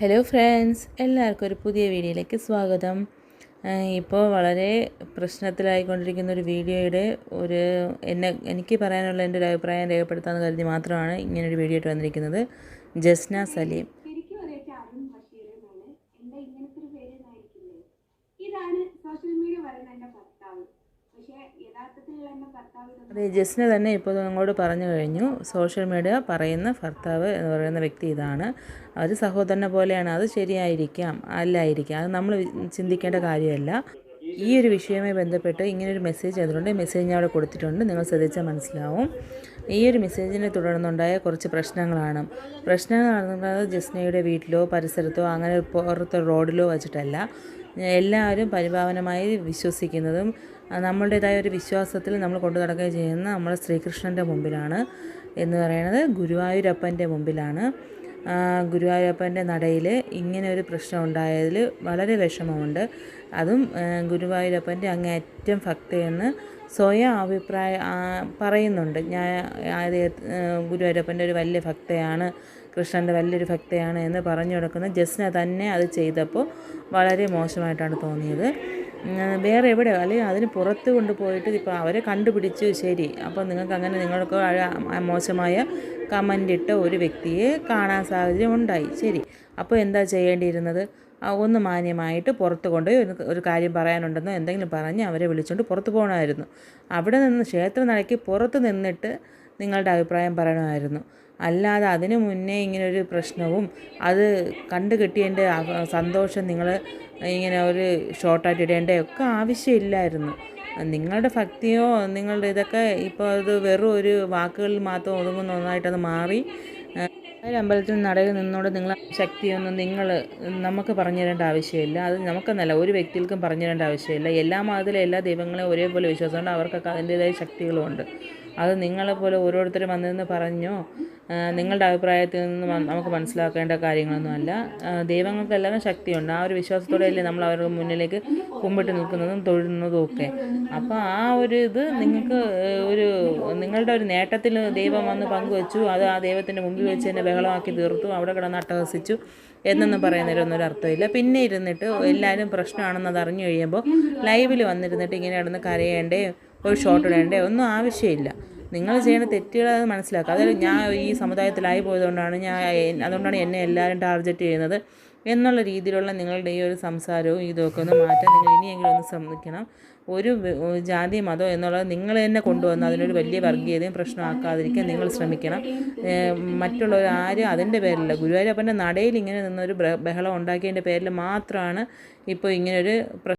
Hello friends എല്ലാവർക്കും ഒരു പുതിയ വീഡിയോയിലേക്ക് സ്വാഗതം. ഇപ്പോൾ വളരെ പ്രശ്നത്തിലായിക്കൊണ്ടിരിക്കുന്ന ഒരു വീഡിയോയുടെ ഒരു എന്നെ എനിക്ക് പറയാനുള്ള എന്റെ ഒരു അഭിപ്രായം രേഖപ്പെടുത്താമെന്ന് കരുതി മാത്രമാണ് ഇങ്ങനൊരു വീഡിയോ ആയിട്ട് വന്നിരിക്കുന്നത്. ജസ്ന സലീം. അതെ ജസ്റ്റിന് തന്നെ ഇപ്പോൾ നിങ്ങളോട് പറഞ്ഞു കഴിഞ്ഞു. സോഷ്യൽ മീഡിയ പറയുന്ന ഭർത്താവ് എന്ന് പറയുന്ന വ്യക്തി ഇതാണ്. അവർ സഹോദരനെ പോലെയാണ്. അത് ശരിയായിരിക്കാം അല്ലായിരിക്കാം. അത് നമ്മൾ ചിന്തിക്കേണ്ട കാര്യമല്ല. ഈ ഒരു വിഷയവുമായി ബന്ധപ്പെട്ട് ഇങ്ങനൊരു മെസ്സേജ് ഈ മെസ്സേജ് ഞാൻ അവിടെ കൊടുത്തിട്ടുണ്ട്. നിങ്ങൾ ശ്രദ്ധിച്ചാൽ മനസ്സിലാവും. ഈ ഒരു മെസ്സേജിനെ തുടർന്നുണ്ടായ കുറച്ച് പ്രശ്നങ്ങളാണ്. പ്രശ്നങ്ങൾ നടന്നത് ജസ്നയുടെ വീട്ടിലോ പരിസരത്തോ അങ്ങനെ പുറത്ത് റോഡിലോ വെച്ചിട്ടല്ല. എല്ലാവരും പരിപാവനമായി വിശ്വസിക്കുന്നതും നമ്മളുടേതായ ഒരു വിശ്വാസത്തിൽ നമ്മൾ കൊണ്ടു നടക്കുകയും ചെയ്യുന്ന നമ്മൾ ശ്രീകൃഷ്ണന്റെ മുമ്പിലാണ് എന്ന് പറയുന്നത്. ഗുരുവായൂരപ്പന്റെ മുമ്പിലാണ്. ഗുരുവായൂരപ്പന്റെ നടയിൽ ഇങ്ങനെ ഒരു പ്രശ്നം ഉണ്ടായതിൽ വളരെ വിഷമമുണ്ട്. അതും ഗുരുവായൂരപ്പന്റെ അങ്ങേയറ്റം ഭക്തയെന്ന് സ്വയം അഭിപ്രായം പറയുന്നുണ്ട്. ഞാൻ ഗുരുവായൂരപ്പന്റെ ഒരു വലിയ ഭക്തയാണ് കൃഷ്ണന്റെ വലിയൊരു ഭക്തയാണ് എന്ന് പറഞ്ഞു കൊടുക്കുന്ന ജസ്ന തന്നെ അത് ചെയ്തപ്പോൾ വളരെ മോശമായിട്ടാണ് തോന്നിയത്. വേറെ എവിടെ അല്ലെങ്കിൽ അതിന് പുറത്ത് കൊണ്ടുപോയിട്ട് ഇപ്പോൾ അവരെ കണ്ടുപിടിച്ചു ശരി. അപ്പോൾ നിങ്ങൾക്ക് അങ്ങനെ നിങ്ങൾക്ക് മോശമായ കമന്റ് ഇട്ട ഒരു വ്യക്തിയെ കാണാൻ സാഹചര്യം ഉണ്ടായി ശരി. അപ്പോൾ എന്താ ചെയ്യേണ്ടിയിരുന്നത്? ഒന്ന് മാന്യമായിട്ട് പുറത്ത് കൊണ്ടുപോയി ഒരു കാര്യം പറയാനുണ്ടെന്നോ എന്തെങ്കിലും പറഞ്ഞ് അവരെ വിളിച്ചുകൊണ്ട് പുറത്ത് പോകണമായിരുന്നു അവിടെ നിന്ന് ക്ഷേത്ര നടക്കി പുറത്ത് നിന്നിട്ട് നിങ്ങളുടെ അഭിപ്രായം പറയണമായിരുന്നു. അല്ലാതെ അതിന് മുന്നേ ഇങ്ങനൊരു പ്രശ്നവും അത് കണ്ടു കിട്ടിയതിന്റെ സന്തോഷം നിങ്ങൾ ഇങ്ങനെ ഒരു ഷോർട്ടായിട്ട് ഇടേണ്ട ഒക്കെ ആവശ്യമില്ലായിരുന്നു. നിങ്ങളുടെ ഭക്തിയോ നിങ്ങളുടെ ഇതൊക്കെ ഇപ്പോൾ അത് വെറും ഒരു വാക്കുകളിൽ മാത്രം ഒതുങ്ങുന്ന ഒന്നായിട്ടത് മാറി. അമ്പലത്തിൽ നടയിൽ നിന്നോട് നിങ്ങൾ ശക്തിയൊന്നും നിങ്ങൾ നമുക്ക് പറഞ്ഞു തരേണ്ട ആവശ്യമില്ല. അത് നമുക്കെന്നല്ല ഒരു വ്യക്തികൾക്കും പറഞ്ഞു തരേണ്ട ആവശ്യമില്ല. എല്ലാ മതത്തിലെ എല്ലാ ദൈവങ്ങളെയും ഒരേപോലെ വിശ്വാസമുണ്ട് അവർക്കൊക്കെ അതിന്റേതായ ശക്തികളുമുണ്ട്. അത് നിങ്ങളെപ്പോലെ ഓരോരുത്തരും വന്നതെന്ന് പറഞ്ഞോ? നിങ്ങളുടെ അഭിപ്രായത്തിൽ നിന്ന് നമുക്ക് മനസ്സിലാക്കേണ്ട കാര്യങ്ങളൊന്നുമല്ല ആ, ദൈവങ്ങൾക്കെല്ലാം ശക്തിയുണ്ട്. ആ ഒരു വിശ്വാസത്തോടെയല്ലേ നമ്മൾ അവരുടെ മുന്നിലേക്ക് കുമ്പിട്ട് നിൽക്കുന്നതും തൊഴുന്നതും ഒക്കെ. അപ്പോൾ ആ ഒരു ഇത് നിങ്ങൾക്ക് ഒരു നിങ്ങളുടെ ഒരു നേട്ടത്തിൽ ദൈവം വന്ന് പങ്കുവച്ചു. അത് ആ ദൈവത്തിന്റെ മുമ്പിൽ വെച്ച് തന്നെ ബഹളമാക്കി തീർത്തു. അവിടെ കിടന്ന് അട്ടഹസിച്ചു എന്നൊന്നും പറയുന്നതിലൊന്നും ഒരു അർത്ഥമില്ല. പിന്നെ ഇരുന്നിട്ട് എല്ലാവരും പ്രശ്നമാണെന്ന് അത് അറിഞ്ഞു കഴിയുമ്പോൾ ലൈവിൽ വന്നിരുന്നിട്ട് ഇങ്ങനെ കിടന്ന് കരയേണ്ടേ? ഒരു ഷോട്ട് ഇടേണ്ടേ. ഒന്നും ആവശ്യമില്ല. നിങ്ങൾ ചെയ്യുന്ന തെറ്റുകൾ അത് മനസ്സിലാക്കുക. അതായത് ഞാൻ ഈ സമുദായത്തിലായി പോയതുകൊണ്ടാണ് ഞാൻ അതുകൊണ്ടാണ് എന്നെ എല്ലാവരും ടാർഗറ്റ് ചെയ്യുന്നത് എന്നുള്ള രീതിയിലുള്ള നിങ്ങളുടെ ഈ ഒരു സംസാരവും ഇതൊക്കെ ഒന്ന് മാറ്റാൻ നിങ്ങൾ ഇനിയെങ്കിലും ഒന്ന് ശ്രമിക്കണം. ഒരു ജാതി മതം എന്നുള്ളത് നിങ്ങൾ തന്നെ കൊണ്ടുവന്ന് അതിനൊരു വലിയ വർഗീയതയും പ്രശ്നമാക്കാതിരിക്കാൻ നിങ്ങൾ ശ്രമിക്കണം. മറ്റുള്ളവർ ആരും അതിന്റെ പേരിലല്ല. ഗുരുവായൂരപ്പന്റെ നടയിൽ ഇങ്ങനെ നിന്നൊരു ബഹളം ഉണ്ടാക്കിയതിന്റെ പേരിൽ മാത്രമാണ് ഇപ്പോൾ ഇങ്ങനൊരു